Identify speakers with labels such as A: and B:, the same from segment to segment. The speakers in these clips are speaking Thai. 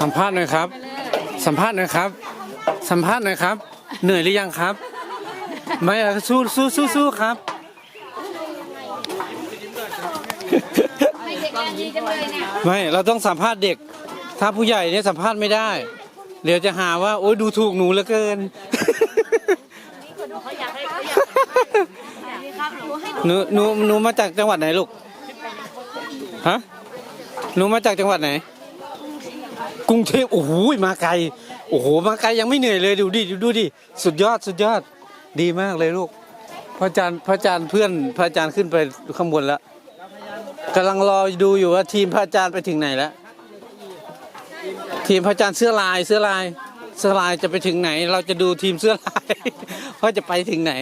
A: สัมภาษณ์หน่อยครับ สัมภาษณ์หน่อยครับ สัมภาษณ์หน่อยครับ เหนื่อยหรือยังครับ ไม่อะสู้สู้สู้สู้ครับ
B: ให้เด็กงานดีจังเลยเนี่ย
A: ไม่เราต้องสัมภาษณ์เด็ก ถ้าผู้ใหญ่เนี่ยสัมภาษณ์ไม่ได้ เดี๋ยวจะหาว่า โอ๊ยดูถูกหนูเหลือเกิน
B: เขาอยากให้เขาอยากครับ หนูห
A: นูหนูหนูมาจากจังหวัดไหนลูก ฮะ หนูมาจากจังหวัดไหน กรุงเทพโอ้โหมาไกล โอ้โห มาไกลยังไม่เหนื่อยเลยดูดิดูดูดิ สุดยอดสุดยอด ดีมากเลยลูก พระอาจารย์พระอาจารย์เพื่อนพระอาจารย์ขึ้นไปข้างบนแล้วกำลังรอดูอยู่ว่าทีมพระอาจารย์ไปถึงไหนแล้ว ทีมพระอาจารย์เสื้อลายเสื้อลายเสื้อลายจะไปถึงไหน เราจะดูทีมเสื้อลายว่าจะไปถึงไหน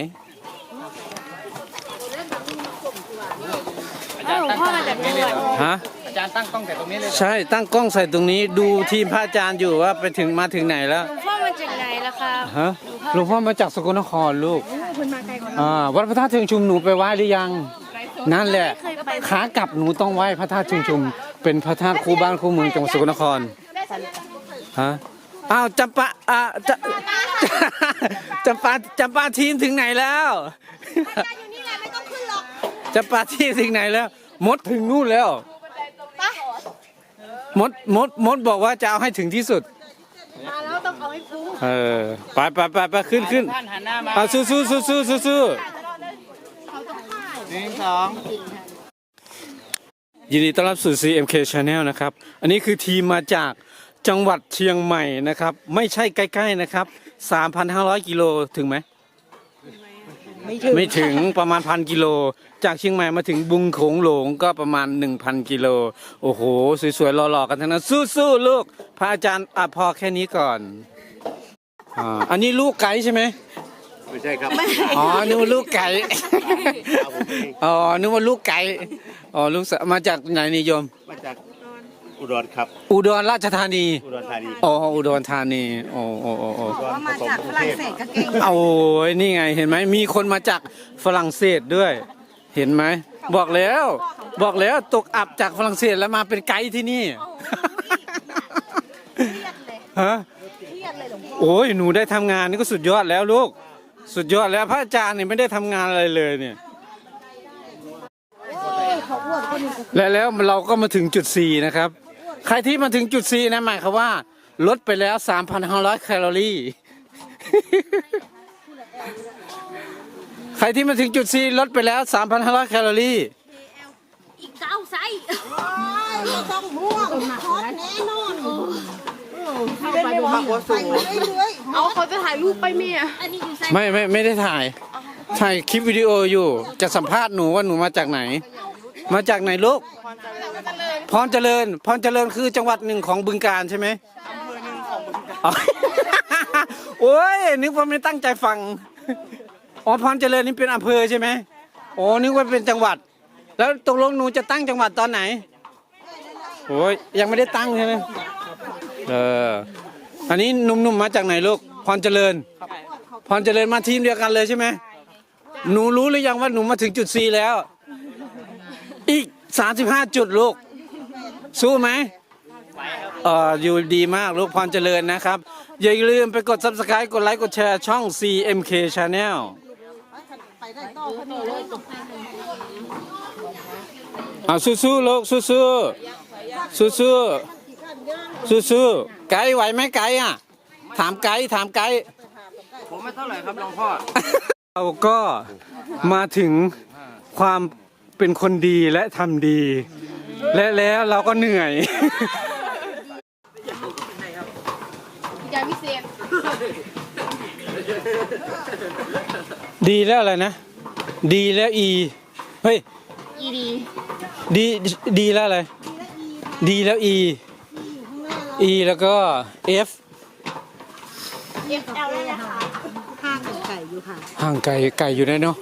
B: หลวง พ่อมาจากจังหวัด
A: ฮะ
C: อาจารย์ตั้งกล้องแต่ตรงนี้เลย
A: ใช่ตั้งกล้องใส่ตรงนี้ดูทีมพระอาจารย์อยู่ว่าไปถึงมาถึงไหนแล้ว
B: หลวงพ่อมาจากไหนล่ะครับ
A: ฮะหลวงพ่อมาจากสกลนครลูกอ่าวัดพระธาตุเชิงชุมหนูไปไหว้หรือยัง นั่นแหละขากลับหนูต้องไหว้พระธาตุเชิงชุม เป็นพระธาตุคู่บ้านคู่เมืองจังหวัดสกลนครฮะอ้าวจำปาอ่าจะจำปาจำปาทีมถึงไหนแล้วจำปาทีมถึงไหนแล้ว มดถึงนู่นแล้วมดมดมดบอกว่าจะเอาให้ถึงที่สุด มาแล้วต้องเอาให้ฟุ้งเออ ไปไปไปไปขึ้นขึ้น
C: ท่านหันหน้ามา
A: อะสู้สู้สู้สู้สู้สู้
C: หนึ่งสอง
A: ยินดีต้อนรับสู่ CMK Channel นะครับ อันนี้คือทีมมาจากจังหวัดเชียงใหม่นะครับ ไม่ใช่ใกล้ ๆ นะครับ 3,500 กิโลถึงไหม ไม่ถึงประมาณพันกิโล จากเชียงใหม่มาถึงบุงโขงหลงก็ประมาณ 1,000 กิโล โอ้โห สวยๆหล่อๆกันทั้งนั้นสู้ๆลูก พระอาจารย์อะพอแค่นี้ก่อนอ่าอันนี้ลูกไก่ใช่ไหม
D: ไม่ใช่ครับ
A: อ๋อนึกว่าลูกไก่อ๋อนึกว่าลูกไก่อ๋อลูกสาวมาจากไหนนิยม
D: มาจาก อุดรครับ
A: อุดรราชธานี
D: อุดรธานี
A: อ๋ออุดรธานีโอ้โอ้โอ้โอ้
D: ว่ามาจากฝรั่งเศสก็
A: เอาโอ้ยนี่ไงเห็นไหมมีคนมาจากฝรั่งเศสด้วย เห็นไหมบอกแล้ว บอกแล้วตกอับจากฝรั่งเศสแล้วมาเป็นไกด์ที่นี่ฮะโอ้ยหนูได้ทำงานนี่ก็สุดยอดแล้วลูก สุดยอดแล้วพระอาจารย์เนี่ยไม่ได้ทำงานอะไรเลยเนี่ยและแล้วเราก็มาถึงจุด 4 นะครับ ใครที่มาถึงจุด4นะหมายความว่า ลดไปแล้ว 3,500 แคลอรี่ ใครที่มาถึงจุด4ลดไปแล้ว 3,500 แคลอรี่
B: อีกเก้าไซส์
E: ต้องห่วงทอดแน่นอน
B: เอาเขาจะถ่ายรูปไปเมียอันนี้อยู่ไซส์
A: ไม่ไม่ไม่ได้ถ่าย ถ่ายคลิปวิดีโออยู่ จะสัมภาษณ์หนูว่าหนูมาจากไหน มาจากไหนลูก พร เจริญ พรเจริญคือจังหวัดหนึ่งของบึงการใช่ไหมอำเภอหนึ่งของบึงการโอ้ยนึกว่าไม่ตั้งใจฟังอ๋อพรเจริญนี่เป็นอำเภอใช่ไหมโอ้นึกว่าเป็นจังหวัด แล้วตกลงหนูจะตั้งจังหวัดตอนไหนโอ้ยยังไม่ได้ตั้งใช่ไหมเอออันนี้หนุ่มๆมาจากไหนลูกพรเจริญพรเจริญมาทีมเดียวกันเลยใช่ไหมหนูรู้หรือยังว่าหนูมาถึงจุด C แล้ว อีก35จุดลูก สู้ไหมเอออยู่ดีมากลูกพรเจริญนะครับ อย่าลืมไปกด subscribe กดไลค์กดแชร์ช่อง CMK Channel เอาสู้ๆลูกสู้ๆสู้ๆสู้ๆไกด์ไหวไหมไกด์อะ ถามไกด์ถามไกด์
C: ผมไม่เท่าไหร่ครับหลวงพ่อ
A: เราก็มาถึงความเป็นคนดีและทำดี และแล้วเราก็เหนื่อย
B: ยาวิเศษ
A: ดีแล้วอะไรนะ ดีแล้วอี เฮ้ย
B: อีดี
A: ดีดีแล้วอะไร ดีแล้วอี อีแล้วก็ F
B: เอฟเอลเลยนะคะ
E: ข้างไก่อยู่ค่ะ
A: ห่างไก่ไก่อยู่ได้เนาะ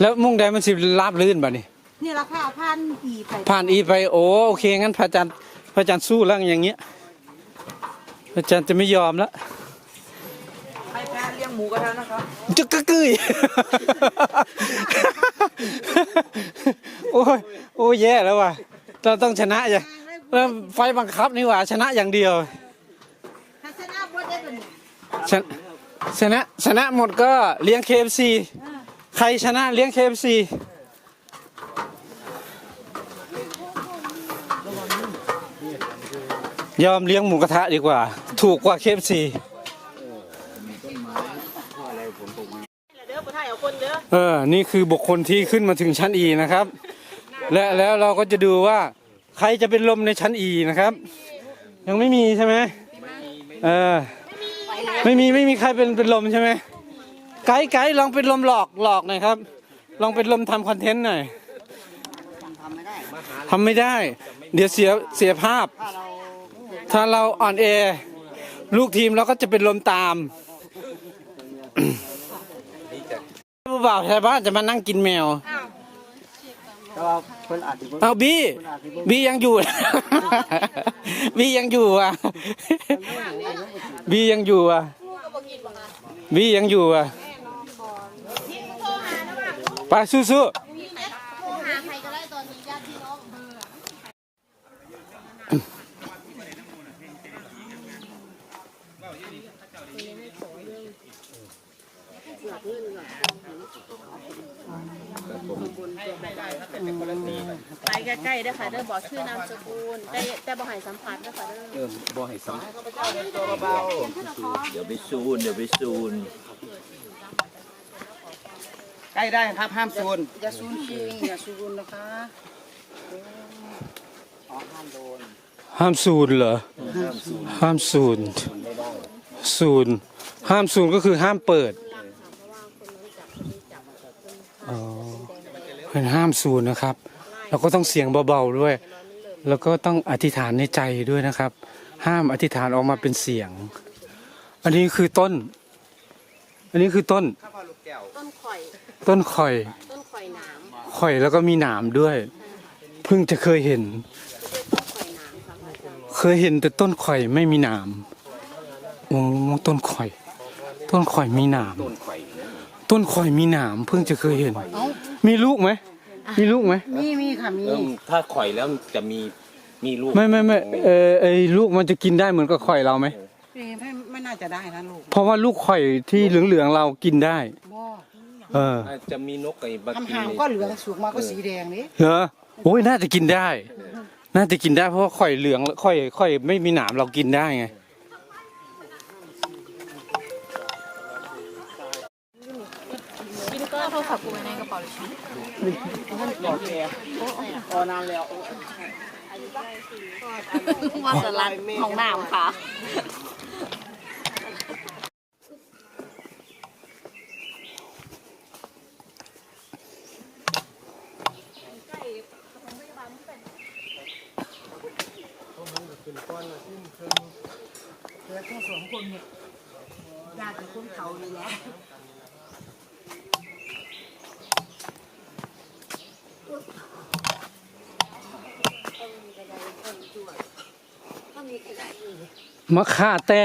A: แล้วมุ่งใดมันสิราบลื่นบ่นี่
E: นี่ราคาพันอีไป
A: ผ่านอีไปโอ้โอเคงั้นพระอาจารย์พระอาจารย์สู้แล้วอย่างเงี้ยพระอาจารย์จะไม่ยอมแล้ว
C: ให้แพ้เลี้ยงหมูมูกระทะนะครับ
A: จะกะกึยโอ้ยโอ้ยแย่แล้วว่ะเราต้องชนะอย่างแล้วไฟบังคับนี่หว่าชนะอย่างเดียว
E: ทัศนะบ่ได้เป็น
A: ชนะชนะชนะหมดก็เลี้ยง KFC ใครชนะเลี้ยง KFC ยอมเลี้ยงหมูกระทะดีกว่า ถูกกว่า
B: เด้อบ่ถ่ายเอาคนเด้อ
A: เออ นี่คือบุคคลที่ขึ้นมาถึงชั้น E นะครับ และแล้วเราก็จะดูว่า ใครจะเป็นลมในชั้น E นะครับ ยังไม่มีใช่ไหมเออ ไม่มีไม่มีใครเป็นเป็นลมใช่ไหมไกด์ไกด์ลองเป็นลมหลอกหลอกหน่อยครับ ลองเป็นลมทำคอนเทนต์หน่อยทำไม่ได้ เดี๋ยวเสียเสียภาพถ้าเรา อ่อนแอลูกทีมเราก็จะเป็นลมตามผู้บ่าวชาวบ้านจะมานั่งกินแมว
C: แต่ว่าเพิ่นอาจจะ
A: เอาบีบียังอยู่ บียังอยู่อะบียังอยู่อะบียังอยู่อะไปสู้ๆ
B: ไปใกล้ๆเด้อค่ะเด้อบอกชื่อนามสกุลแต่แต่บ่ให้สัมผัสเด้อค่ะเด้อ
C: เออบ่ให้สัม
F: เดี๋ยวไปซูนเดี๋ยวไปซูน
C: ใกล้ได้ครับห้ามโซน
E: อย่าซูนจริงอย่าซูนนะคะ
A: ห้ามสูนเหรอห้ามสูนสูนห้ามสูนก็คือห้ามเปิดอ๋อเป็นห้ามสูนนะครับ แล้วก็ต้องเสียงเบาๆด้วย แล้วก็ต้องอธิษฐานในใจด้วยนะครับ ห้ามอธิษฐานออกมาเป็นเสียง อันนี้คือต้น อันนี้คือต้น
B: ต้นข่อย
A: ต้นข่อย
B: ต้นข่อยหนาม
A: ข่อยแล้วก็มีหนามด้วย เพิ่งจะเคยเห็น
B: ต้นข่อยหนามค่ะอาจารย์
A: เคยเห็นแต่ต้นข่อยไม่มีหนามโอ้ต้นข่อย ต้นข่อยมีหนาม
C: ต้นไข่
A: ต้นข่อยมีหนามเพิ่งจะเคยเห็น มีลูกไหม มีลูกไหม
E: มีมีค่ะมี
F: เอิ่มถ้าข่อยแล้วจะมีมีลูก
A: ไม่ไม่ไม่เออไอลูกมันจะกินได้เหมือนกับข่อยเราไหม
E: ไม่ไม่น่าจะได้นะลูก
A: เพราะว่าลูกข่อยที่เหลืองๆเรากินได้
E: บ่
A: เออ
F: อาจจะมีนกไอ้บัก
E: ทำ
F: กิน
E: หาง
F: นี่
E: ก็เหลืองสูงมาก็สีแดงนี่
A: เหรอโอ้ยน่าจะกินได้ น่าจะกินได้เพราะว่าข่อยเหลืองข่อยข่อยไม่มีหนามเรากินได้ไง
B: ชิ้น
C: พอนานแล้ว
B: ว่าสลัดของหนามค่ะ
E: แล้วแค่สองคนเนี่ยญาติคนเขานี่แหละ
A: มะค่าแต้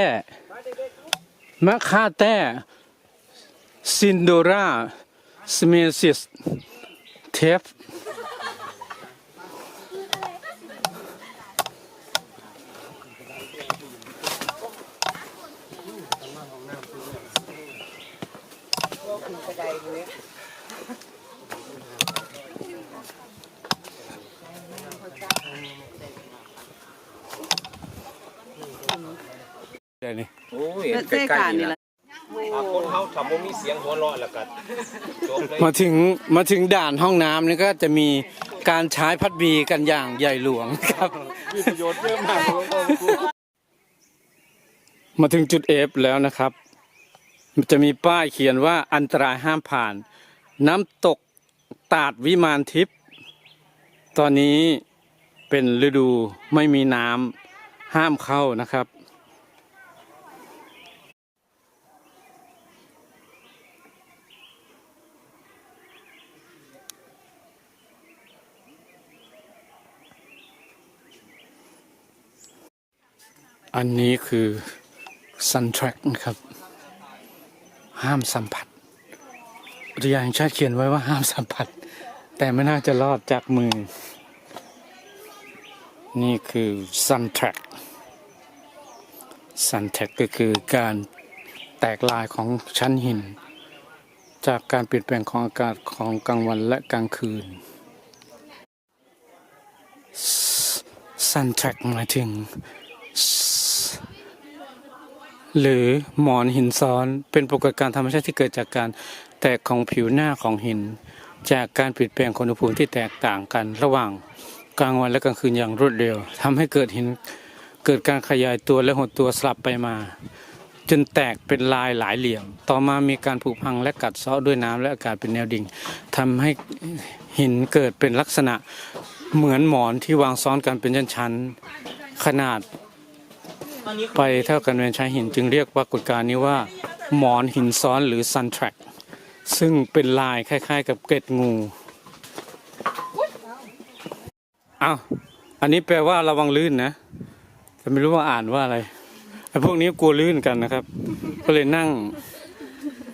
A: มะค่าแต้ซินโดราสเมซิสเทฟ เดี๋ยวนี้
F: โอ้ยใกล้ๆนี่แหละอะคนเขาทำบ่มีเสียงหัวเราะแล้วก็จบเลย
A: มาถึงมาถึงด่านห้องน้ำนี่ก็จะมีการใช้พัดบีกันอย่างใหญ่หลวงครับ
D: มีประโยชน์เยอะมากหลวงพ่อครู
A: มาถึงจุดเอฟแล้วนะครับ จะมีป้ายเขียนว่าอันตรายห้ามผ่าน น้ำตกตาดวิมานทิพย์ตอนนี้เป็นฤดูไม่มีน้ำ ห้ามเข้านะครับ อันนี้คือ Sun Track นะครับ ห้ามสัมผัสอุทยานแห่งชาติเขียนไว้ว่าห้ามสัมผัส แต่ไม่น่าจะรอดจากมือ นี่คือ Sun Track Sun Track ก็ ซันแทกก็คือการแตกลายของชั้นหิน จากการเปลี่ยนแปลงของอากาศของกลางวันและกลางคืน Sun Track หมายถึง หรือหมอนหินซ้อนเป็นปรากฏการณ์ธรรมชาติที่เกิดจากการแตกของผิวหน้าของหิน จากการเปลี่ยนแปลงของอุณหภูมิที่แตกต่างกัน ระหว่างกลางวันและกลางคืนอย่างรวดเร็วทำให้เกิดหิน เกิดการขยายตัวและหดตัวสลับไปมา จนแตกเป็นลายหลายเหลี่ยม ต่อมามีการผุพังและกัดเซาะด้วยน้ำและอากาศเป็นแนวดิ่งทำให้หินเกิดเป็นลักษณะเหมือนหมอนที่วางซ้อนกันเป็นชั้นๆขนาดไปเท่ากันเป็นชายหินจึงเรียกปรากฏการณ์นี้ว่าหมอนหินซ้อนหรือ sun track ซึ่งเป็นลายคล้าย ๆ กับเกล็ดงูอ้าวอันนี้แปลว่าระวังลื่นนะ แต่ไม่รู้ว่าอ่านว่าอะไรไอ้พวกนี้กลัวลื่นกันนะครับ ก็เลยนั่ง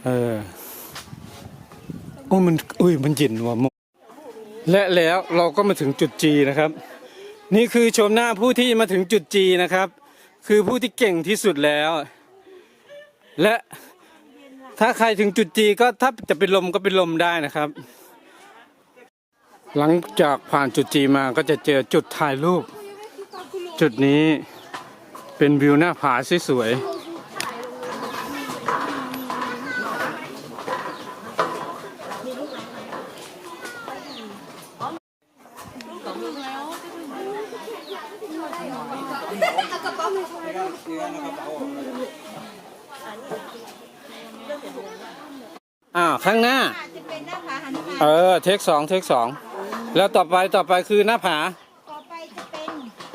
A: เออโอ้มันอุ้ยมันเย็นว่ะมงและแล้วเราก็มาถึงจุดจีนะครับ นี่คือชมหน้าผู้ที่มาถึงจุดจีนะครับ คือผู้ที่เก่งที่สุดแล้ว และถ้าใครถึงจุดจีก็ถ้าจะเป็นลมก็เป็นลมได้นะครับ หลังจากผ่านจุดจีมาก็จะเจอจุดถ่ายรูป จุดนี้ เป็นวิวหน้าผาสวยๆอ้าวข้างหน้า
E: จะเป็นหน้าผาหันมา
A: เออ เทคสองเทคสองแล้วต่อไปต่อไปคือหน้าผา
E: ต่อไปจะเป็น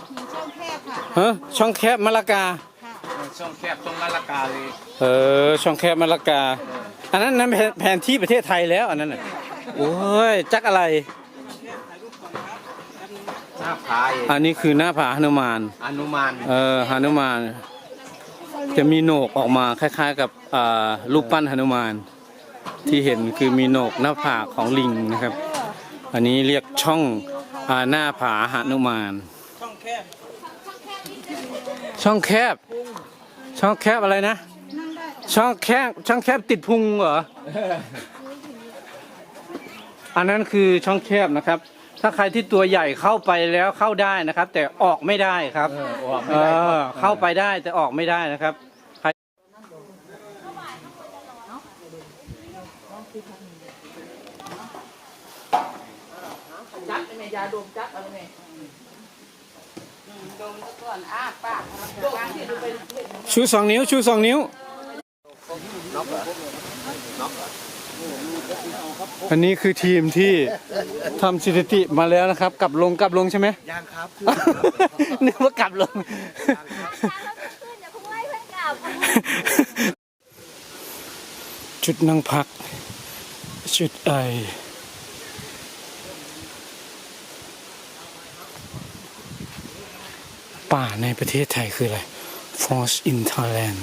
E: หินช่องแคบ ค่ะ
A: เฮ้ช่องแคบมะละกา
E: ค่ะ
F: ช่องแคบตรงนาฬิกาเลย
A: เออ ช่องแคบมะละกา อันนั้นนั้นแผนแผนที่ประเทศไทยแล้วอันนั้นน่ะโอ้ยจักอะไร
F: หน้าผาเอง
A: อันนี้คือหน้าผาหนุมาน
F: อนุมาน
A: เออหนุมาน จะมีโหนกออกมาคล้าย ๆ กับอ่ารูปปั้นหนุมาน ที่เห็นคือมีโหนกหน้าผากของลิงนะครับ อันนี้เรียกช่องอ่าหน้าผาหนุมาน ช่องแคบ ช่องแคบ ช่องแคบอะไรนะ ช่องแคบ ช่องแคบติดพุงเหรอ อันนั้นคือช่องแคบนะครับ ถ้าใครที่ตัวใหญ่เข้าไปแล้วเข้าได้นะครับ แต่ออกไม่ได้ครับเออเข้าไปได้แต่ออกไม่ได้นะครับใคร ชูสองนิ้ว ชูสองนิ้ว อันนี้คือทีมที่ทำสถิติมาแล้วนะครับ กลับลงกลับลงใช่ไหม
C: ยังครับ
A: นึกว่ากลับลงจุดนั่งพัก จุดไอ ป่าในประเทศไทยคืออะไร Force in Thailand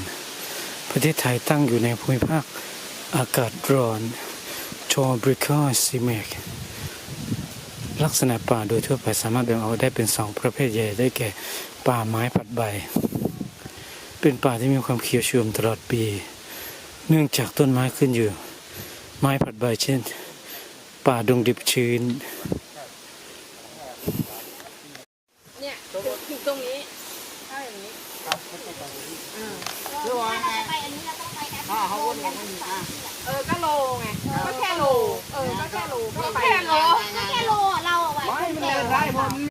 A: ประเทศไทยตั้งอยู่ในภูมิภาคอากาศร้อนชอบริคาซิเมกลักษณะป่าโดยทั่วไปสามารถแบ่งออกได้เป็นสองประเภทใหญ่ได้แก่ ป่าไม้ผัดใบ เป็นป่าที่มีความเขียวชุ่มตลอดปี เนื่องจากต้นไม้ขึ้นอยู่ ไม้ผัดใบเช่น ป่าดงดิบชื้น